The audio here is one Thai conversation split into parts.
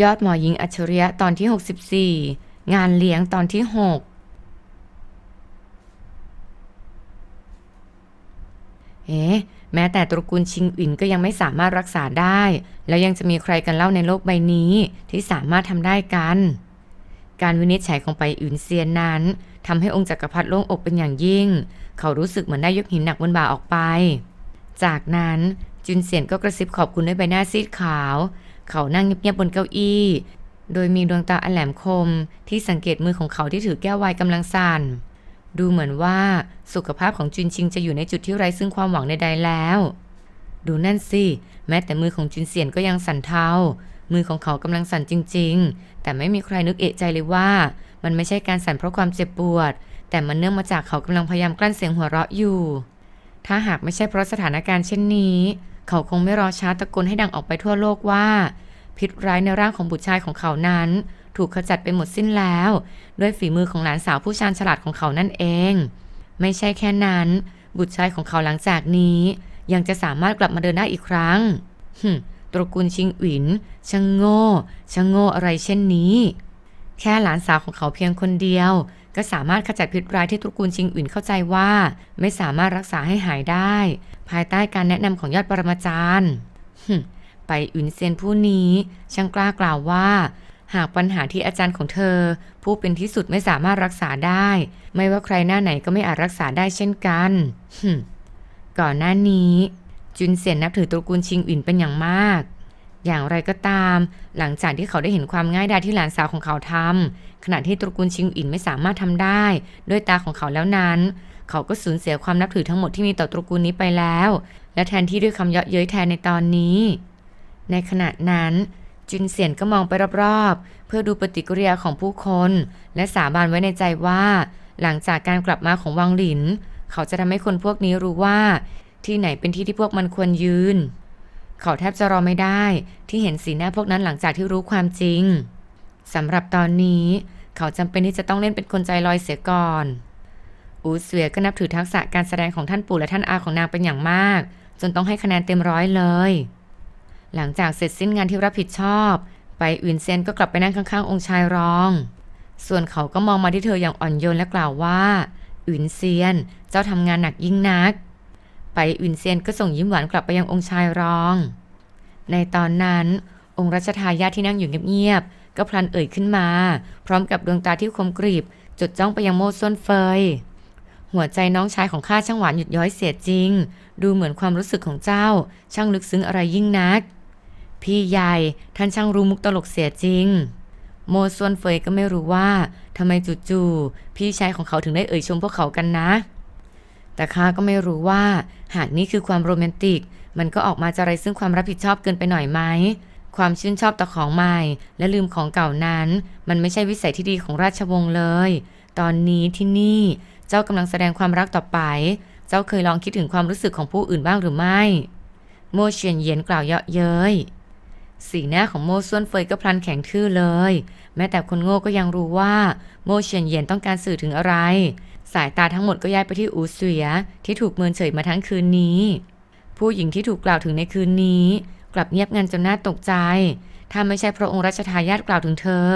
ยอดหมอหญิงอัจฉริยะตอนที่ 64 งานเลี้ยงตอนที่ 6 เอ๊ะ แม้แต่ตระกูลชิงอินก็ยังไม่สามารถรักษาได้ แล้วยังจะมีใครกันเล่าในโลกใบนี้ที่สามารถทำได้กัน การวินิจฉัยของไปอินเซียนนั้นทำให้องค์จักรพรรดิโล่งอกเป็นอย่างยิ่ง เขารู้สึกเหมือนได้ยกหินหนักบนบ่าออกไป จากนั้นจุนเซียนก็กระซิบขอบคุณด้วยใบหน้าซีดขาว เขานั่งเงียบๆบนเก้าอี้ โดยมีดวงตาอันแหลมคม ที่สังเกตมือของเขาที่ถือแก้วไวน์กำลังสั่น ดูเหมือนว่าสุขภาพของจุนชิงจะอยู่ในจุดที่ไร้ซึ่งความหวังใดๆแล้ว ดูนั่นสิ แม้แต่มือของจุนเซียนก็ยังสั่นเทา มือของเขากำลังสั่นจริง ๆ แต่ไม่มีใครนึกเอะใจเลยว่า มันไม่ใช่การสั่นเพราะความเจ็บปวด แต่มันเนื่องมาจากเขากำลังพยายามกลั้นเสียงหัวเราะอยู่ ถ้าหากไม่ใช่เพราะสถานการณ์เช่นนี้ เขาคงไม่รอช้าตะโกนให้ดังออกไปทั่วโลกว่า พิษร้ายในร่างของบุตรชายของเขานั้น ถูกขจัดไปหมดสิ้นแล้ว ด้วยฝีมือของหลานสาวผู้ชาญฉลาดของเขานั่นเอง ไม่ใช่แค่นั้น บุตรชายของเขาหลังจากนี้ ยังจะสามารถกลับมาเดินได้อีกครั้งหึตระกูลชิงอินช่างโง่ช่างโง่อะไรเช่นนี้ แค่หลานสาวของเขาเพียงคนเดียว ก็สามารถขจัดพิษร้ายที่ตระกูลชิงอินเข้าใจว่า ไม่สามารถรักษาให้หายได้ ภายใต้การแนะนำของยอดปรมาจารย์ไปอินเซียนผู้นี้ช่างกล้ากล่าวว่า หากปัญหาที่อาจารย์ของเธอ ผู้เป็นที่สุดไม่สามารถรักษาได้ ไม่ว่าใครหน้าไหนก็ไม่อาจรักษาได้เช่นกันก่อนหน้านี้ จุนเซียนนับถือตระกูลชิงอินเป็นอย่างมาก อย่างไรก็ตาม หลังจากที่เขาได้เห็นความง่ายดายที่หลานสาวของเขาทำขณะที่ตระกูลชิงอินไม่สามารถทำได้ ด้วยตาของเขาแล้วนั้น เขาก็สูญเสียความนับถือทั้งหมดที่มีต่อตระกูลนี้ไปแล้ว และแทนที่ด้วยคำเยาะเย้ยแทนในตอนนี้ ในขณะนั้นจุนเซียนก็มองไปรอบๆ เพื่อดูปฏิกิริยาของผู้คน และสาบานไว้ในใจว่า หลังจากการกลับมาของวังหลิน เขาจะทำให้คนพวกนี้รู้ว่า ที่ไหนเป็นที่ที่พวกมันควรยืน เขาแทบจะรอไม่ได้ที่เห็นสีหน้าพวกนั้นหลังจากที่รู้ความจริงสำหรับตอนนี้เขาจำเป็นที่จะต้องเล่นเป็นคนใจลอยเสียก่อน อูเสวียก็นับถือทักษะการแสดงของท่านปู่และท่านอาของนางเป็นอย่างมาก จนต้องให้คะแนนเต็มร้อยเลย หลังจากเสร็จสิ้นงานที่รับผิดชอบไปอื่นเซนก็กลับไปนั่งข้างๆ องค์ชายรอง ส่วนเขาก็มองมาที่เธออย่างอ่อนโยนและกล่าวว่าอื่นเซียน เจ้าทำงานหนักยิ่งนัก ไปอื่นเซียนก็ส่งยิ้มหวานกลับไปยังองค์ชายรอง ในตอนนั้น องค์รัชทายาทที่นั่งอยู่เงียบๆก็พลันเอ่ยขึ้นมา พร้อมกับดวงตาที่คมกริบจดจ้องไปยังโมส้วนเฟย หัวใจน้องชายของข้าช่างหวานหยุดย้อยเสียจริง ดูเหมือนความรู้สึกของเจ้า ช่างลึกซึ้งอะไรยิ่งนัก พี่ใหญ่ท่านช่างรู้มุกตลกเสียจริง โมส่วนเฟยก็ไม่รู้ว่าทำไมจู่ๆพี่ชายของเขาถึงได้เอ่ยชมพวกเขากันนะ แต่ข้าก็ไม่รู้ว่า หากนี่คือความโรแมนติก มันก็ออกมาจะไรซึ่งความรับผิดชอบเกินไปหน่อยไหมความชื่นชอบต่อของใหม่ และลืมของเก่านั้น มันไม่ใช่วิสัยที่ดีของราชวงศ์เลย ตอนนี้ที่นี่ เจ้ากำลังแสดงความรักต่อไป เจ้าเคยลองคิดถึงความรู้สึกของผู้อื่นบ้างหรือไม่ โมเฉียนเย็นกล่าวเยาะเย้ยสีหน้าของโมส่วนเฟยก็พลันแข็งทื่อเลย แม้แต่คนโง่ก็ยังรู้ว่า โมเฉียนเย็นต้องการสื่อถึงอะไร สายตาทั้งหมดก็ย้ายไปที่อูเสียที่ถูกเมินเฉยมาทั้งคืนนี้ ผู้หญิงที่ถูกกล่าวถึงในคืนนี้ กลับเงียบงันจนน่าตกใจ ถ้าไม่ใช่พระองค์รัชทายาทกล่าวถึงเธอ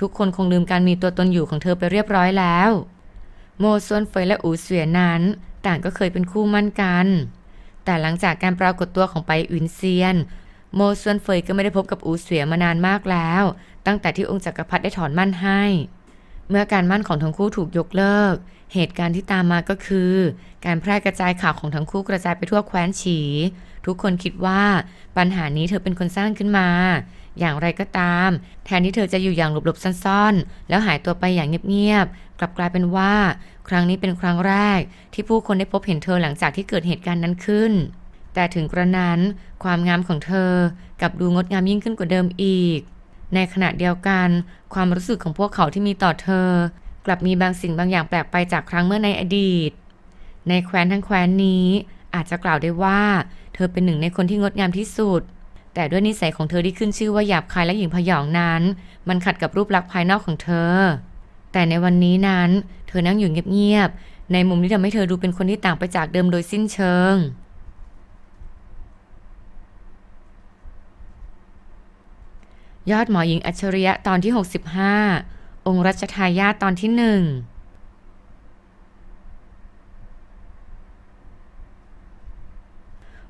ทุกคนคงลืมการมีตัวตนอยู่ของเธอไปเรียบร้อยแล้ว โมส่วนเฟยและอูเสียนั้น ต่างก็เคยเป็นคู่มั่นกัน แต่หลังจากการปรากฏตัวของไปอินเซียน โมส่วนเฟยก็ไม่ได้พบกับอูเสียมานานมากแล้ว ตั้งแต่ที่องค์จักรพรรดิได้ถอนมั่นให้ เมื่อการมั่นของทั้งคู่ถูกยกเลิก เหตุการณ์ที่ตามมาก็คือ การแพร่กระจายข่าวของทั้งคู่กระจายไปทั่วแคว้นฉี ทุกคนคิดว่าปัญหานี้เธอเป็นคนสร้างขึ้นมา อย่างไรก็ตาม แทนที่เธอจะอยู่อย่างหลบๆซ่อนๆ แล้วหายตัวไปอย่างเงียบๆ กลับกลายเป็นว่า ครั้งนี้เป็นครั้งแรก ที่ผู้คนได้พบเห็นเธอหลังจากที่เกิดเหตุการณ์นั้นขึ้น แต่ถึงกระนั้นความงามของเธอกลับดูงดงามยิ่งขึ้นกว่าเดิมอีกในขณะเดียวกัน ความรู้สึกของพวกเขาที่มีต่อเธอ กลับมีบางสิ่งบางอย่างแปลกไปจากครั้งเมื่อในอดีต ในแคว้นทั้งแคว้นนี้อาจจะกล่าวได้ว่า เธอเป็นหนึ่งในคนที่งดงามที่สุด แต่ด้วยนิสัยของเธอที่ขึ้นชื่อว่าหยาบคายและหยิ่งพยองนั้น มันขัดกับรูปลักษณ์ภายนอกของเธอ แต่ในวันนี้นั้น เธอนั่งอยู่เงียบๆในมุมที่ทำให้เธอดูเป็นคนที่ต่างไปจากเดิมโดยสิ้นเชิงยอดหมอหญิงอัจฉริยะตอนที่ 65 องค์รัชทายาทตอนที่หนึ่ง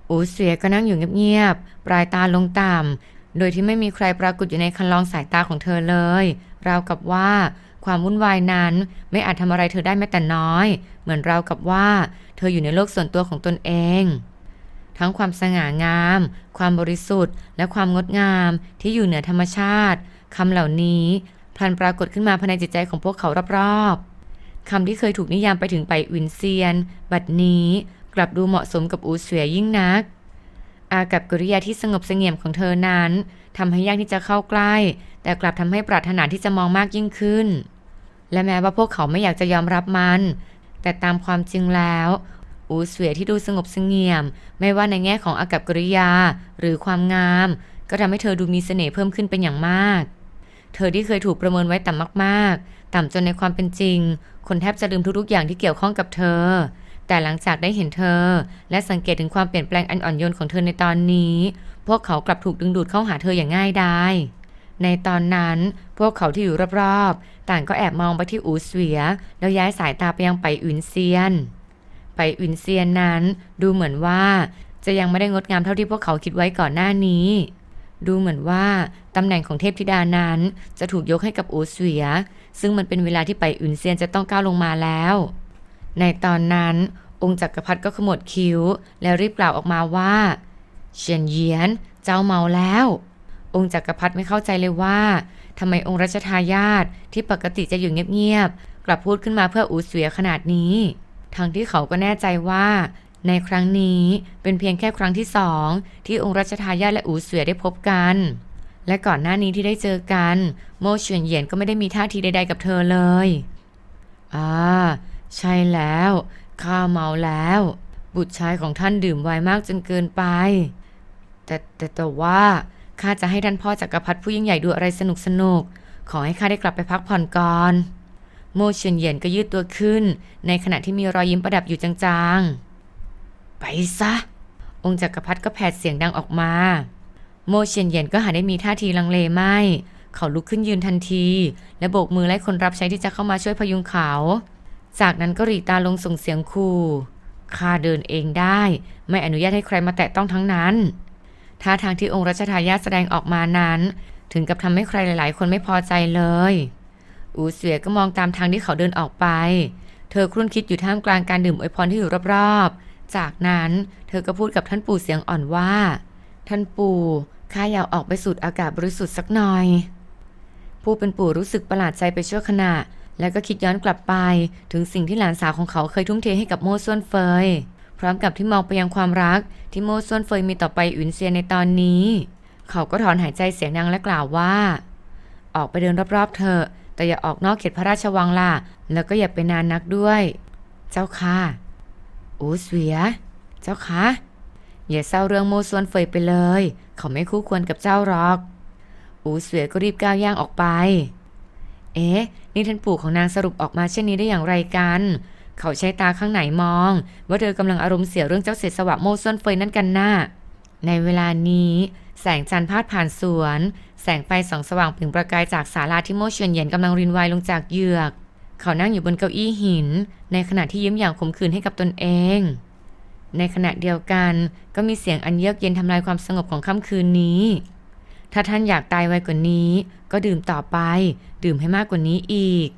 อูเสียก็นั่งอยู่เงียบๆ ปลายตาลงต่ำ โดยที่ไม่มีใครปรากฏอยู่ในคันลองสายตาของเธอเลย ราวกับว่าความวุ่นวายนั้นไม่อาจทำอะไรเธอได้แม้แต่น้อย เหมือนราวกับว่า เธออยู่ในโลกส่วนตัวของตนเอง ทั้งความสง่างาม ความบริสุทธิ์ และความงดงามที่อยู่เหนือธรรมชาติคำเหล่านี้ พลันปรากฏขึ้นมาภายในจิตใจของพวกเขารอบๆคำที่เคยถูกนิยามไปถึงไปวินเซียน บัดนี้กลับดูเหมาะสมกับอูเสวียยิ่งนัก อากับกริยาที่สงบเสงี่ยมของเธอนั้นทำให้ยากที่จะเข้าใกล้ แต่กลับทำให้ปรารถนาที่จะมองมากยิ่งขึ้น และแม้ว่าพวกเขาไม่อยากจะยอมรับมัน แต่ตามความจริงแล้วอูเสวียที่ดูสงบเสงี่ยม ไม่ว่าในแง่ของอากับกริยาหรือความงาม ก็ทำให้เธอดูมีเสน่ห์เพิ่มขึ้นเป็นอย่างมาก เธอที่เคยถูกประเมินไว้ต่ำมากๆ ต่ำจนในความเป็นจริง คนแทบจะลืมทุกๆอย่างที่เกี่ยวข้องกับเธอ แต่หลังจากได้เห็นเธอ และสังเกตถึงความเปลี่ยนแปลงอันอ่อนโยนของเธอในตอนนี้ พวกเขากลับถูกดึงดูดเข้าหาเธออย่างง่ายดายในตอนนั้นพวกเขาที่อยู่รอบๆ ต่างก็แอบมองไปที่อูเสวีย แล้วย้ายสายตาไปยังไปอินเซียน ไปอินเซียนนั้นดูเหมือนว่าจะยังไม่ได้งดงามเท่าที่พวกเขาคิดไว้ก่อนหน้านี้ ดูเหมือนว่า ตำแหน่งของเทพธิดานั้น จะถูกยกให้กับอูเสวีย ซึ่งมันเป็นเวลาที่ไปอินเซียนจะต้องก้าวลงมาแล้ว ในตอนนั้น องค์จักรพรรดิก็ขมวดคิ้ว แล้วรีบกล่าวออกมาว่าเฉียนเยียน เจ้าเมาแล้ว องค์จักรพรรดิไม่เข้าใจเลยว่าทำไมองค์รัชทายาทที่ปกติจะอยู่เงียบๆกลับพูดขึ้นมาเพื่ออูเสวียขนาดนี้ ทั้งที่เขาก็แน่ใจว่าในครั้งนี้เป็นเพียงแค่ครั้งที่สองที่องค์รัชทายาทและอูเสวียได้พบกัน และก่อนหน้านี้ที่ได้เจอกัน โมเฉียนเหยียนก็ไม่ได้มีท่าทีใด ๆ กับเธอเลยอ่าใช่แล้วข้าเมาแล้ว บุตรชายของท่านดื่มไวน์มากจนเกินไป แต่แต่แต่ว่าข้าจะให้ท่านพ่อจักรพรรดิผู้ยิ่งใหญ่ดูอะไรสนุกสนุกขอให้ข้าได้กลับไปพักผ่อนก่อน โมเฉียนเหยียนก็ยืดตัวขึ้น ในขณะที่มีรอยยิ้มประดับอยู่จางๆ ไปซะ องค์จักรพรรดิก็แผดเสียงดังออกมา โมเฉียนเยียนก็หาได้มีท่าทีลังเลไม่ เขาลุกขึ้นยืนทันที และโบกมือไล่คนรับใช้ที่จะเข้ามาช่วยพยุงเขา จากนั้นก็หรีตาลงส่งเสียงคูข้าเดินเองได้ ไม่อนุญาตให้ใครมาแตะต้องทั้งนั้นท่าทางที่องค์รัชทายาทแสดงออกมานั้น ถึงกับทำให้ใครหลาย ๆ คนไม่พอใจเลย อูเสวียก็มองตามทางที่เขาเดินออกไป เธอครุ่นคิดอยู่ท่ามกลางการดื่มอวยพรที่อยู่รอบ ๆ จากนั้นเธอก็พูดกับท่านปู่เสียงอ่อนว่า ท่านปู่ข้าอยากออกไปสูดอากาศบริสุทธิ์สักหน่อย ผู้เป็นปู่รู้สึกประหลาดใจไปชั่วขณะ แล้วก็คิดย้อนกลับไปถึงสิ่งที่หลานสาวของเขาเคยทุ่มเทให้กับโม่ส่วนเฟย พร้อมกับที่มองไปยังความรักที่โม่ส่วนเฟยมีต่อไปอินเซียในตอนนี้ เขาก็ถอนหายใจเสียงดังและกล่าวว่า ออกไปเดินรอบๆเถอแต่อย่าออกนอกเขตพระราชวังล่ะ แล้วก็อย่าไปนานนักด้วย เจ้าค่ะอูเสวีย เจ้าค่ะ อย่าเศร้าเรื่องโมส่วนเฟยไปเลย เขาไม่คู่ควรกับเจ้าหรอก อูเสวียก็รีบก้าวย่างออกไป เอ๊ะ นี่ท่านปู่ของนางสรุปออกมาเช่นนี้ได้อย่างไรกัน เขาใช้ตาข้างไหนมอง ว่าเธอกำลังอารมณ์เสียเรื่องเจ้าเศษสวะโมส่วนเฟยนั่นกันน่ะในเวลานี้ แสงจันทร์พาดผ่านสวน แสงไฟส่องสว่างเปล่งประกายจากศาลาที่โมเฉียนเยียนกำลังรินไวายลงจากเหยือก เขานั่งอยู่บนเก้าอี้หิน ในขณะที่ยิ้มอย่างขมขื่นให้กับตนเอง ในขณะเดียวกันก็มีเสียงอันเยือกเย็นทำลายความสงบของค่ำคืนนี้ ถ้าท่านอยากตายไวกว่านี้ ก็ดื่มต่อไป ดื่มให้มากกว่านี้อีก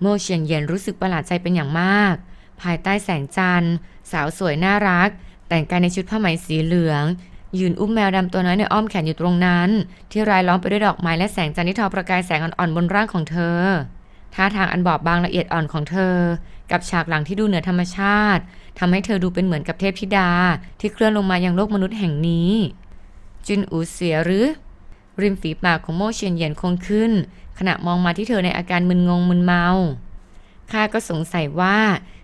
โมเฉียนเยียนรู้สึกประหลาดใจเป็นอย่างมาก ภายใต้แสงจันทร์ สาวสวยน่ารัก แต่งกายในชุดผ้าไหมสีเหลือง ยืนอุ้มแมวดำตัวน้อยในอ้อมแขนอยู่ตรงนั้น ที่รายล้อมไปด้วยดอกไม้และแสงจันทร์ที่ทอประกายแสงอ่อนๆบนร่างของเธอ ท่าทางอันบอบบางละเอียดอ่อนของเธอ กับฉากหลังที่ดูเหนือธรรมชาติทำให้เธอดูเป็นเหมือนกับเทพธิดา ที่เคลื่อนลงมายังโลกมนุษย์แห่งนี้ จุนอูเสียหรือ ริมฝีปากของโมเฉียนเหยียนคงขึ้น ขณะมองมาที่เธอในอาการมึนงงมึนเมาข้าก็สงสัยว่า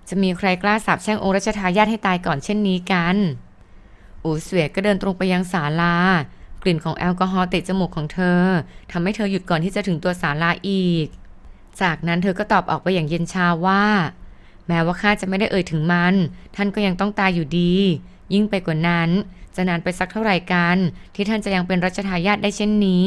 จะมีใครกล้าสาบแช่งองค์รัชทายาทให้ตายก่อนเช่นนี้กัน อูเสวียก็เดินตรงไปยังศาลา กลิ่นของแอลกอฮอล์เตะจมูกของเธอทำให้เธอหยุดก่อนที่จะถึงตัวศาลาอีก จากนั้นเธอก็ตอบออกไปอย่างเย็นชาว่า แม้ว่าข้าจะไม่ได้เอ่ยถึงมัน ท่านก็ยังต้องตายอยู่ดี ยิ่งไปกว่านั้น จะนานไปสักเท่าไหร่กัน ที่ท่านจะยังเป็นรัชทายาทได้เช่นนี้